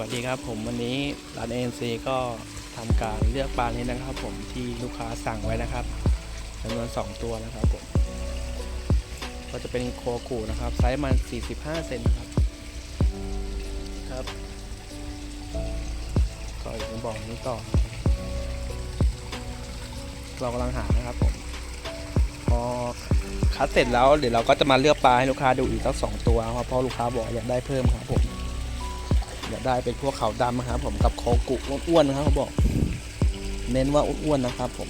วัสดีครับผมวันนี้ร้าน ANC ก็ทำการเลือกปลานี้นะครับ ผมที่ลูกค้าสั่งไว้นะครับจำนวน 2 ตัวนะครับผมก็จะเป็นโคกูนะครับ ไซส์มัน 45 เซนครับครับ ก็อีกจะบอกนี้ต่อ เรากำลังหานะครับผมพอคัดเสร็จแล้วเดี๋ยวเราก็จะมาเลือกปลาให้ลูกค้าดูอีกสักสองตัวครับเพราะลูกค้าบอกอยากได้เพิ่มครับผม อยากได้เป็นพวกขาวดำนะครับผมกับโคกุอ้วนๆนะครับเขาบอก เน้นว่าอ้วนๆนะครับผม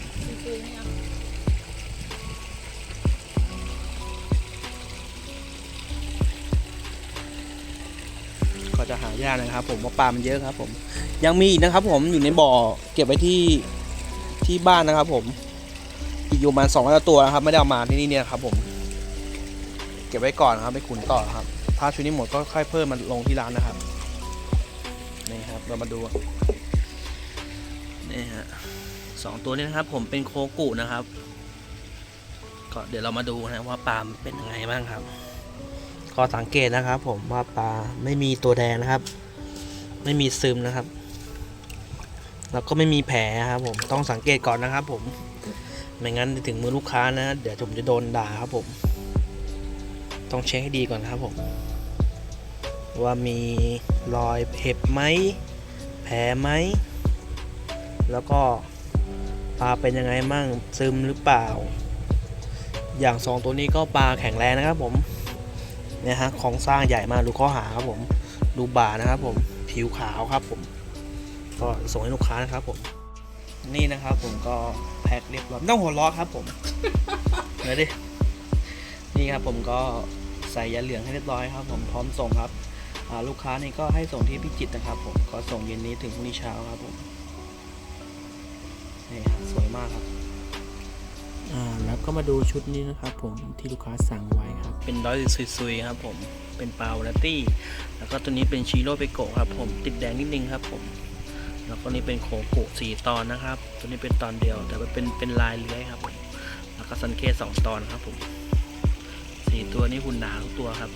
ก็จะหายากนะครับ ผมว่าปลามันเยอะครับ ผม ยังมีอีกนะครับ ผมอยู่ในบ่อเก็บไว้ที่ที่บ้านนะครับ ผม อีกอยู่ประมาณสองร้อยตัวนะครับ ไม่ได้เอามาที่นี่เนี่ยครับ ผม เก็บไว้ก่อนนะครับไปขุนต่อครับ ถ้าชุดนี้หมดก็ค่อยเพิ่มมาลงที่ร้านนะครับ นี่ครับเรามาดูนี่ฮะสองตัวนี้นะครับผมเป็นโคกุนะครับ ก็เดี๋ยวเรามาดูนะว่าปลาเป็นยังไงบ้างครับก็สังเกตนะครับ ผมว่าปลาไม่มีตัวแดงนะครับ ไม่มีซึมนะครับ แล้วก็ไม่มีแผลครับผมต้องสังเกตก่อนนะครับ ผมไม่งั้นถึงมือลูกค้านะ เดี๋ยวผมจะโดนด่าครับผม ต้องเช็คให้ดีก่อนครับผม ว่ามี รอยเห็บไหมแผลไหม แล้วก็ปลาเป็นยังไงมั่งซึมหรือเปล่า อย่างสองตัวนี้ก็ปลาแข็งแรงนะครับผมเนี่ยฮะของสร้างใหญ่มากดูข้อหาครับผม ดูบ่านะครับผมผิวขาวครับผม ก็ส่งให้ลูกค้านะครับผม นี่นะครับผมก็แพ็คเรียบร้อยต้องหัวล้อครับผมเดี๋ยวดินี่ครับผมก็ใส่ยาเหลืองให้เรียบร้อยครับ ผมพร้อมส่งครับ ลูกค้านี่ก็ให้ส่งที่พิจิตรนะครับผมก็ส่งเย็นนี้ถึงพรุ่งนี้เช้าครับผมนี่ครับสวยมากครับอ่าแล้วก็มาดูชุดนี้นะครับผมที่ลูกค้าสั่งไว้ครับ เป็นร้อยซุยๆครับผมเป็นปลาวาตี้ แล้วก็ตัวนี้เป็นชิโร่เปโกะครับผมติดแดงนิดนึงครับผมแล้วก็นี่เป็นโคกุสี่ตอนนะครับ ตัวนี้เป็นตอนเดียว แต่ว่าเป็นเป็นลายเลื้อยครับผมแล้วก็ซันเคสสองตอนครับผมสี่ตัวนี้หุ่นหนาทุกตัวครับ